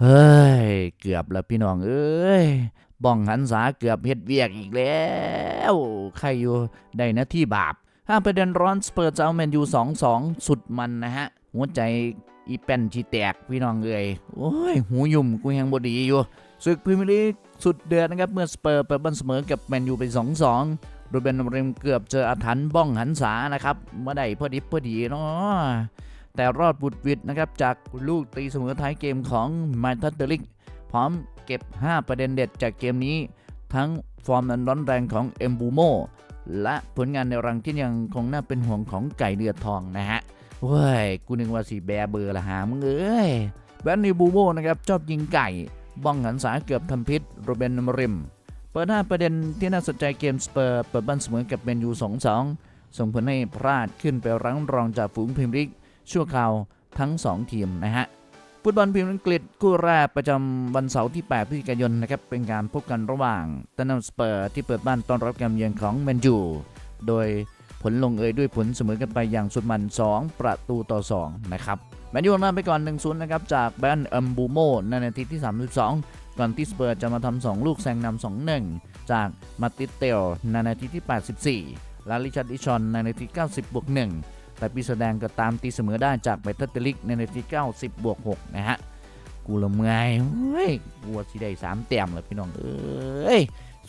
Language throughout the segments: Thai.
เฮ้ย เกือบแล้วพี่น้องเอ้ยบ้องหันษาเกือบเฮ็ดเวียกอีกแล้ว ใครอยู่ได้หนะที่บาปห้ามประเด็นร้อนสเปอร์เจะเอาแมนยูสองสองสุดมันนะฮะ หัวใจอีแป้นชีแตกพี่น้องเอ้ยโอ้ย หูยุ่มกูยังบดีอยู่ศึกพรีเมียร์ลีกสุดเดือดนะครับ เมื่อสเปอร์เปิดบ้านเสมอกับแมนยูไป2-2โดยเบนอมริมเกือบเจออาถรรพ์บ้องหันษานะครับเมื่อใดพอดิบพอดีเนาะ แต่รอดบุดวิดนะครับจากลูกตีเสมอท้ายเกมของมาทัตเตอร์ลิกพร้อมเก็บ 5 ประเด็นเด็ดจากเกมนี้ ทั้งฟอร์มอันร้อนแรงของเอมบูโมและผลงานในรังที่ยังคงน่าเป็นห่วงของไก่เดือดทองนะฮะเว้ย กูนึกว่าสีแบเบอร์ละหามึงเอ้ยแบนนี่บูโมนะครับชอบยิงไก่ บ้องหันษาเกือบทำพิษโรเบนมริม เปิดหน้าประเด็นที่น่าสนใจเกมสเปอร์เปิดบ้านเสมอกับเมนยู 2-2 ส่งผลให้พลาดขึ้นไปรั้งรองจากฝูงพรีเมียร์ลีก ชั่วคราวทั้ง 2 ทีมนะฮะฟุตบอลพรีเมียร์อังกฤษคู่แรกประจำวันเสาร์ที่ 8 พฤศจิกายนนะครับเป็นการพบกันระหว่างตันนัมสเปอร์ที่เปิดบ้านต้อนรับการเยือนของแมนยูโดยผลลงเอยด้วยผลเสมอกันไปอย่างสุดมัน 2 ประตูต่อ 2 นะครับแมนยูนำไปก่อน 1-0 นะครับ จากแบนเอมบูโมในนาทีที่ 32 ก่อนที่สเปอร์จะมาทำ2ลูกแซงนำ2-1 จากมาติเตลในนาทีที่ 84 และริชาร์ดอิชอนในนาที 90บวก1 แต่ปีแสดงก็ตามตีเสมอได้จากเบตเตอร์ลิกในนาที90บวก6นะฮะกูละเมื่อยเฮ้ยกูสิได้สามแต้มเลยพี่น้องเอ้ย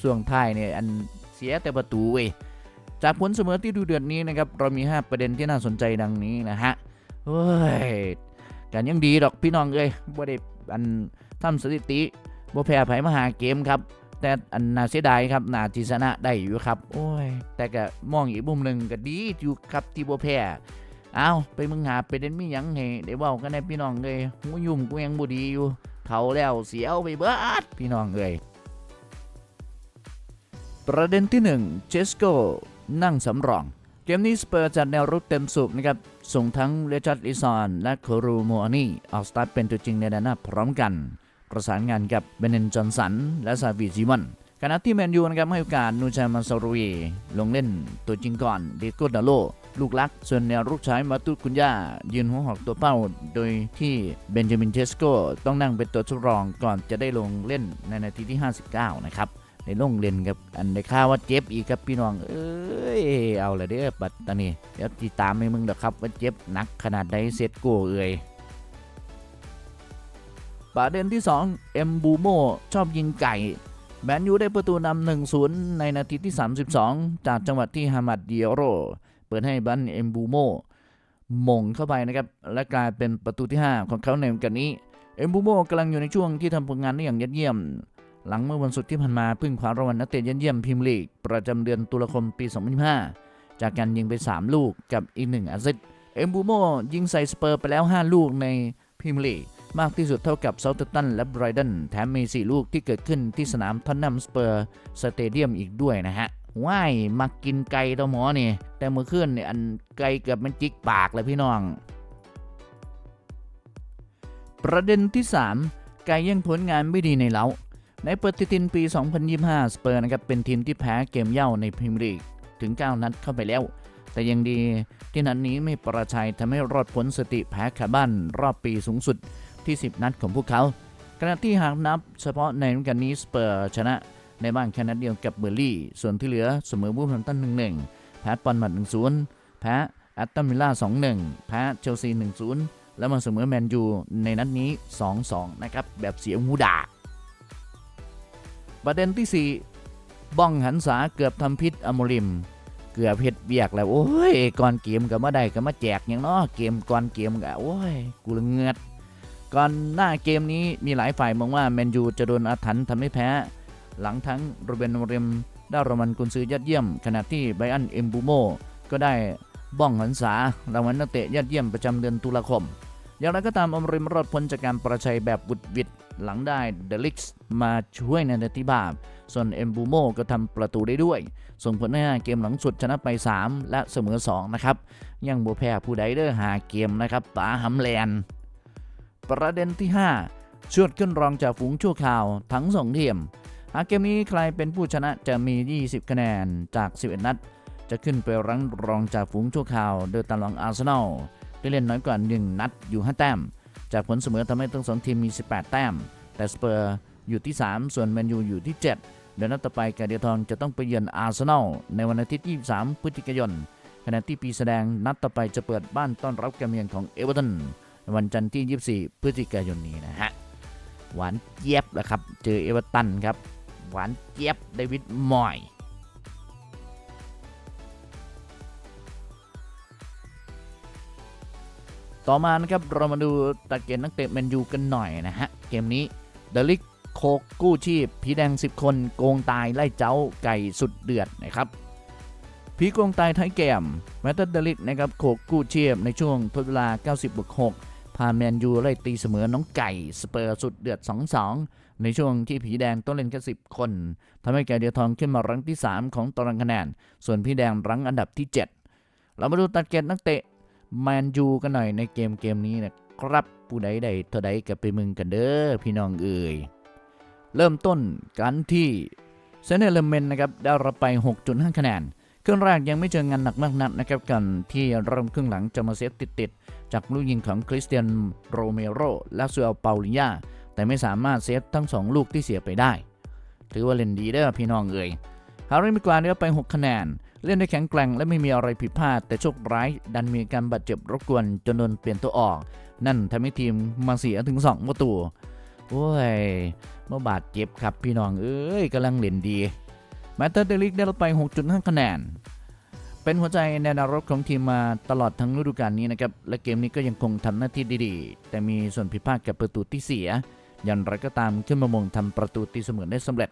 ส่วงท้ายเนี่ยอันเสียแต่ประตูเว้ยจากผลเสมอที่ดูเดือดนี้นะครับเรามี 5 ประเด็นที่น่าสนใจดังนี้นะฮะเฮ้ยกันยังดีดอกพี่น้องเอ้ยบ่ได้อันทำสถิติบ่แพ้ไผมาหาเกมครับ แต่อันน่าเสียดายครับน่าจีชนะได้อยู่ครับ โอ้ย แต่ก็มองอีกมุมหนึ่งก็ดีอยู่ครับที่บ่แพ้เอาไปมึงหาไปเด็นมีหยังให้ได้เว้ากันได้พี่น้องเอ้ยหูยุ่มกูยังบ่ดีอยู่เฒ่าแล้วเสียวไปเบิดพี่น้องเอ้ยประเด็นที่1เจสโกนั่งสำรอง เกมนี้สเปอร์จัดแนวรุกเต็มสูบนะครับ ส่งทั้งเรชัร์ดลิซอนและโครูโมอานีออกสตาร์เป็นตัวจริงในแดนหน้าพร้อมกัน ประสานงานกับเบนเนนจอนสัน และซาวิจิมันขณะที่แมนยูนะครับให้โอกาสนูชามันซารุยลงเล่นตัวจริงก่อนเดโกดาโล ลูกลัก ส่วนแนวรุกใช้มาตุกุนยายืนหัวหอกตัวเป้า โดยที่เบนจามินเทสโกต้องนั่งเป็นตัวทดลองก่อนจะได้ลงเล่นในนาทีที่ 59 นะครับในลงเล่นกับอันได้ข่าวว่าเจ็บอีกครับพี่น้อง เอ้ยเอาละเด้อปัตตานีเดี๋ยวติดตามให้มึงเด้อครับว่าเจ็บหนักขนาดใดเซตโกเอ้ย ประเด็นที่ 2 เอ็มบูโมชอบยิงไก่ แมนยูได้ประตูนำ1-0 ในนาทีที่ 32 จากจังหวัดที่ฮามัดเดียโร เปิดให้บันเอ็มบูโมมงเข้าไปนะครับ และกลายเป็นประตูที่ 5 ของเขาในวันนี้ เอ็มบูโมกำลังอยู่ในช่วงที่ทำผลงานได้อย่างยอดเยี่ยม หลังเมื่อวันศุกร์ที่ผ่านมาพึ่งคว้ารางวัลนักเตะยอดเยี่ยมพรีเมียร์ลีก ประจำเดือนตุลาคมปี 2025 จากการยิงไป 3 ลูกกับอีก1แอสซิสต์เอ็มบูโมยิงใส่สเปอร์ไปแล้ว 5 ลูกในพรีเมียร์ลีก มากที่สุดเท่ากับเซาท์ตันและไบรตันแถมมี 4 ลูกที่เกิดขึ้นที่สนามทอนนัมสเปอร์สเตเดียมอีกด้วยนะฮะว่ายมากินไก่ตัวหมอนี่ แต่เมื่อคืนเนี่ยอันไก่เกือบมันจิกปากเลยพี่น้อง ประเด็นที่ 3 ไก่ยังผลงานไม่ดีในเล้าในปฏิทินปี 2025 สเปอร์นะครับเป็นทีมที่แพ้เกมเย่าในพรีเมียร์ลีกถึง 9 นัดเข้าไปแล้ว แต่ยังดีที่นัดนนี้ไม่ประชัยทำให้รอดพ้นสติแพ้คาบ้านรอบปีสูงสุด ที่ 10 นัดของพวกเขา ขณะที่หากนับเฉพาะในฤดูกาลนี้สเปอร์ชนะในบ้านแค่นัดเดียวกับเบอร์ลี่ ส่วนที่เหลือเสมอบูฟแฮมตัน1-1 แพ้ปอนมัด1-0 แพ้แอตตันวิลล่า2-1 แพ้เชลซี1-0 แล้วมาเสมอแมนยูในนัดนี้ 2-2 นะครับแบบเสียหูด่า ประเด็นที่ 4 บ้องหันษาเกือบทำพิษอมริมเกือบเฮ็ดเบียกแล้วโอ้ยก่อนเกมก็มาได้ก็มาแจกอย่างเนาะเกมก่อนเกมก็โอ้ยกูละเงือด ก่อนหน้าเกมนี้มีหลายฝ่ายมองว่าแมนยูจะโดนอาถรรพ์ทำให้แพ้ หลังทั้งโรเบนโมเรมได้รางวัลกุนซือยอดเยี่ยม ขณะที่ไบรอันเอมบูโมก็ได้บ้องหันษารางวัลนักเตะยอดเยี่ยมประจำเดือนตุลาคม อย่างไรก็ตามอมริมรอดพ้นจากการประชัยแบบบุดวิดหลังได้เดลิกส์มาช่วยในนาทีบาปส่วนเอมบูโมก็ทำประตูได้ด้วย ส่งผลให้เกมหลังสุดชนะไป 3 และเสมอ 2 นะครับ ยังบ่แพ้ผู้ใดเด้อหาเกมนะครับป๋าหำแลน ประเด็นที่ 5 ชวดขึ้นรองจากฝูงชั่วข่าวทั้งสองทีมหากเกมนี้ใครเป็นผู้ชนะจะมี 20 คะแนนจาก 11 นัด จะขึ้นไปรั้งรองจากฝูงชั่วข่าว โดยตามหลังอาร์เซนอลได้เล่นน้อยกว่า 1 นัดอยู่ 5 แต้ม จากผลเสมอทำให้ทั้งสองทีมมี 18 แต้ม แต่สเปอร์อยู่ที่ 3 ส่วนแมนยูอยู่ที่ 7 เดี๋ยวนัดต่อไปกาเดียทองจะต้องไปเยือนอาร์เซนอลในวันอาทิตย์ที่23 พฤศจิกายนขณะที่ปีแสดงนัดต่อไปจะเปิดบ้านต้อนรับการเยือนของเอเวอร์ตัน วันจันทร์ที่ 24 พฤศจิกายนนี้นะฮะ หวานเจี๊ยบแหละครับ เจอเอเวอร์ตันครับ หวานเจี๊ยบเดวิดมอยต่อมานะครับเรามาดูตัดเกณฑ์นักเตะแมนยูกันหน่อยนะฮะ เกมนี้เดลิกโคกกู้ชีพผีแดง 10 คนโกงตายไล่เจ้าไก่สุดเดือดนะครับผีโกงตายท้ายเกมแมตต์เดลิกนะครับโคกกู้ชีพในช่วงทดเวลา 90บวก6 พาแมนยูไล่ตีเสมอน้องไก่สเปอร์สุดเดือด 2-2 ในช่วงที่ผีแดงต้องเล่นแค่10 คนทำให้แกเดียทองขึ้นมารั้งที่ 3 ของตารางคะแนน ส่วนผีแดงรั้งอันดับที่ 7 เรามาดูตัดเกณฑ์นักเตะแมนยูกันหน่อยในเกมเกมนี้นะครับผู้ใดใดเท่าใดกับไปมึงกันเด้อพี่น้องเอ่ยเริ่มต้นกันที่เซนเนลเมนนะครับได้รับไป 6.5 คะแนน ครึ่งแรกยังไม่เจองานหนักมากนักนะครับกันที่เริ่มครึ่งหลังจะมาเซฟติดๆจากลูกยิงของคริสเตียนโรเมโรและซูเอลเปาลิญาแต่ไม่สามารถเซฟทั้ง 2 ลูกที่เสียไปได้ ถือว่าเล่นดีเด้อพี่น้องเอ่ยฮาริมิกวาได้รับไป 6 คะแนน เล่นได้แข็งแกร่งและไม่มีอะไรผิดพลาด แต่โชคร้าย ดันมีการบาดเจ็บรบกวนจนโดนเปลี่ยนตัวออก นั่นทำให้ทีมมาเสียถึง2ประตูโอ้ยเมื่อบาดเจ็บครับพี่น้องเอ้ยกำลังเล่นดี แมตเตอร์เดลิกได้รับไป 6.5 คะแนน เป็นหัวใจในแนวรบของทีมมาตลอดทั้งฤดูกาลนี้นะครับ และเกมนี้ก็ยังคงทำหน้าที่ดีๆ แต่มีส่วนผิดพลาดกับประตูที่เสียย่างไรก็ตามขึ้นมามงทำประตูตีเสมอได้สำเร็จ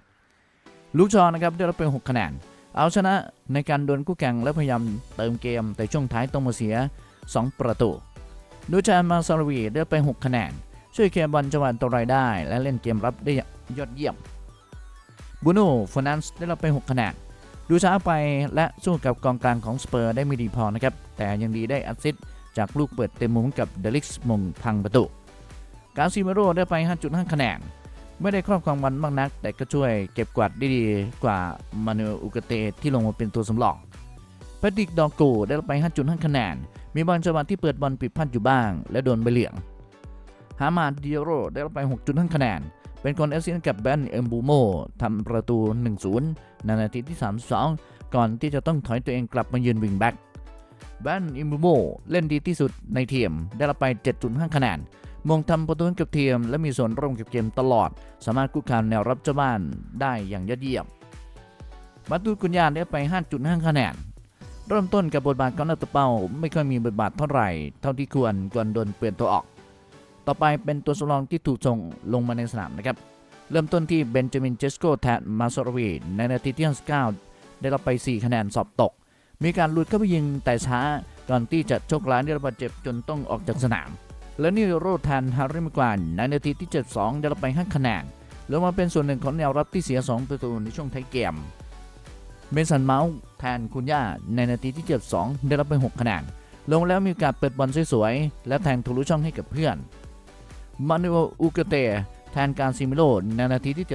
ลูกชอนะครับได้รับไป 6 คะแนน เอาชนะในการดวลคู่แข่งและพยายามเติมเกม แต่ช่วงท้ายต้องมาเสีย 2 ประตูดูจานมาซาลวีได้ไป 6 คะแนน ช่วยเคลียร์บอลจังหวะตัวไรได้ และเล่นเกมรับได้ยอดเยี่ยม บูโน่ฟอนันส์ได้รับไป 6 คะแนนดูช้าไปและสู้กับกองกลางของสเปอร์ได้ไม่ดีพอนะครับ แต่ยังดีได้แอสซิสจากลูกเปิดเต็มมุมกับเดลิกส์มงพังประตู กาซิเมโรได้ไป 5.5 คะแนน ไม่ได้ครอบครองบอลมากนัก แต่ก็ช่วยเก็บกวาดได้ดีกว่ามานูอุกเตที่ลงมาเป็นตัวสำรองแพทริกดอกโกได้รับไป 5.5 คะแนน มีบอลจังหวะที่เปิดบอลผิดพลาดอยู่บ้าง และโดนใบเหลือง ฮามาดิโรได้รับไป 6.5 คะแนน เป็นคนแอสซิสต์กับแบนเอมบูโมทำประตู 1-0 ในนาทีที่ 32 ก่อนที่จะต้องถอยตัวเองกลับมายืนวิงแบ็กแบนเอมบูโมเล่นดีที่สุดในทีมได้รับไป 7.5 คะแนนมงทำประตูกับทีม และมีส่วนร่วมกับเกมตลอด สามารถคุกคามแนวรับเจ้าบ้านได้อย่างยอดเยี่ยมมาตูกุญญาได้ไป 5.5 คะแนน เริ่มต้นกับบทบาทของนักตะเป้า ไม่ค่อยมีบทบาทเท่าไหร่ เท่าที่ควรก่อนโดนเปลี่ยนตัวออก ต่อไปเป็นตัวสำรองที่ถูกส่งลงมาในสนามนะครับ เริ่มต้นที่เบนจามินเจสโกแทนมาซอรวีในนาทีที่59ได้รับไป 4 คะแนนสอบตก มีการลุดเข้าไปยิงแต่ช้าก่อนที่จะโชคร้ายได้รับบาดเจ็บจนต้องออกจากสนาม และนี่โรแทนฮาริมกวานในนาทีที่ 72 ได้รับไป 5 คะแนนแล้วมาเป็นส่วนหนึ่งของแนวรับที่เสีย 2 ประตูในช่วงท้ายเกม เมสันเมาส์แทนคุณย่าในนาทีที่ 72 ได้รับไป 6 คะแนน ลงแล้วมีกาสเปิดบอลสวยๆ และแทงทะลุช่องให้กับเพื่อน มานูอลอูเกเตแทนการซิมิโลในนาทีที่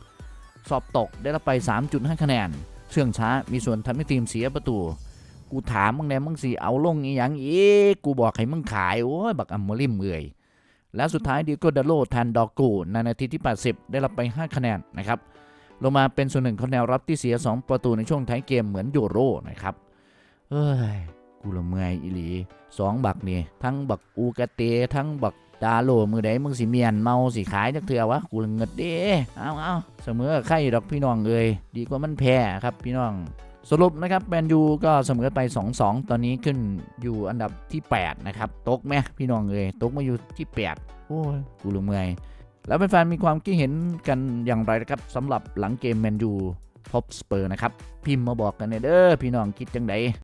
72 สอบตกได้รับไป 3.5 คะแนน เชื่องช้ามีส่วนทำให้ทีมเสียประตู กูถามมึงแน่มึงสิเอาลงอีหยังอีกกูบอกให้มึงขาย โอ้ย บักอัมโมลิมเอื่อยและสุดท้ายดิโกดาโลแทนดอกกูในนาทีที่ 80 ได้รับไป 5 คะแนนนะครับลงมาเป็นส่วนหนึ่งของแนวรับที่เสีย 2 ประตูในช่วงท้ายเกมเหมือนโยโรนะครับเอ้ยกูละเมื่อยอีหลีสองบักนี่ทั้งบักอูกาเต ทั้งบัก ดาโลมือใดมึงสิเมียนเมาสิขายจักเถื่อวะกูเงิดเด้เอาเอาเสมอไข่ดอกพี่น้องเอ้ยดีกว่ามันแพ้ครับพี่น้องสรุปนะครับแมนยูก็เสมอไป 2-2 ตอนนี้ขึ้นอยู่อันดับที่ 8 นะครับ ตกไหมพี่น้องเอ้ยตกมาอยู่ที่ 8 โอ้ยกูละเมื่อยแล้วแฟนๆมีความคิดเห็นกันอย่างไรนะครับสำหรับหลังเกมแมนยูพบสเปอร์นะครับ พิมพ์มาบอกกันเด้อพี่น้องคิดจังได